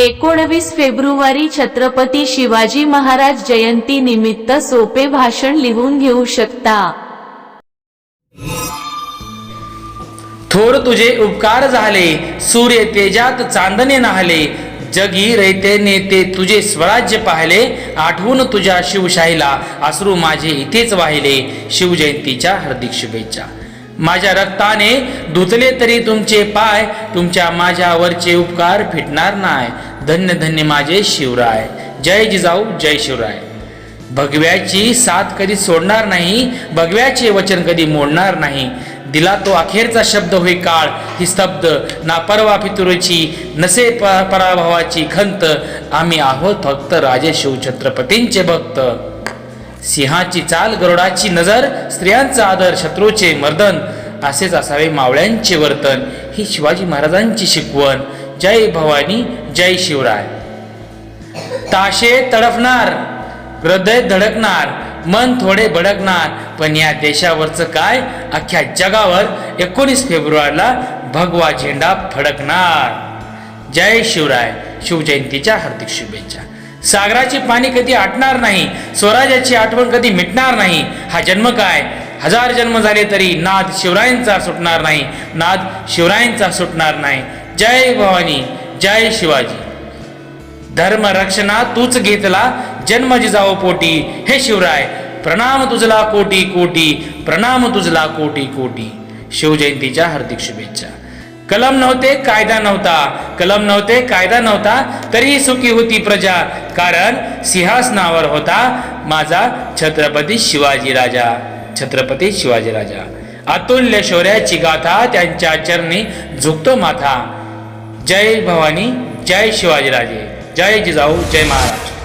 एकोणवीस फेब्रुवारी छत्रपती शिवाजी महाराज जयंती निमित्त सोपे भाषण लिहून घेऊ शकता. थोर तुझे उपकार झाले सूर्य तेजात चांदणे नाहले जगी रयते नेते तुझे स्वराज्य पाहिले आठवून तुझ्या शिवशाहीला अश्रू माझे इथेच वाहिले शिवजयंतीच्या हार्दिक शुभेच्छा. माझ्या रक्ताने धुतले तरी तुमचे पाय तुमच्या माझ्यावरचे उपकार फिटणार नाही. धन्य धन्य माझे शिवराय. जय जिजाऊ जय शिवराय. भगव्याची साथ कधी सोडणार नाही भगव्याचे वचन कधी मोडणार नाही. दिला तो अखेरचा शब्द होई काळ ही स्तब्ध ना परवा फितुरची नसे प- पराभवाची खंत. आम्ही आहोत फक्त राजे शिवछत्रपतींचे भक्त. सिंहाची चाल गरुडाची नजर स्त्रियांचा आदर शत्रूचे मर्दन असेच असावे मावळ्यांचे वर्तन ही शिवाजी महाराजांची शिकवण. जय भवानी जय शिवराय. ताशे तडफणार हृदय धडकणार मन थोडे भडकणार पण या देशावरचं काय? अख्ख्या जगावर एकोणीस फेब्रुवारीला भगवा झेंडा फडकणार. जय शिवराय. शिवजयंतीच्या हार्दिक शुभेच्छा. सागराची पाणी कधी आटणार नाही स्वराज्याची आठवण कधी मिटणार नाही हा जन्म काय? हजार जन्म झाले तरी नाद शिवरायांचा सुटणार नाही नाद शिवरायांचा सुटणार नाही. जय भवानी जय शिवाजी. धर्म रक्षणा तूच घेतला जन्म जिजाओ पोटी. हे शिवराय प्रणाम तुझला कोटी कोटी प्रणाम तुझला कोटी कोटी. शिवजयंतीच्या हार्दिक शुभेच्छा. कलम नव्हते कायदा नव्हता. कलम नव्हते कायदा नव्हता. तरीही सुखी होती प्रजा. कारण सिंहासनावर होता माझा छत्रपती शिवाजी राजा. छत्रपती शिवाजी राजा. अतुल्य शौर्याची गाथा त्यांच्या चरणी झुकतो माथा. जय भवानी जय शिवाजीराजे जय जिजाऊ जय महाराज.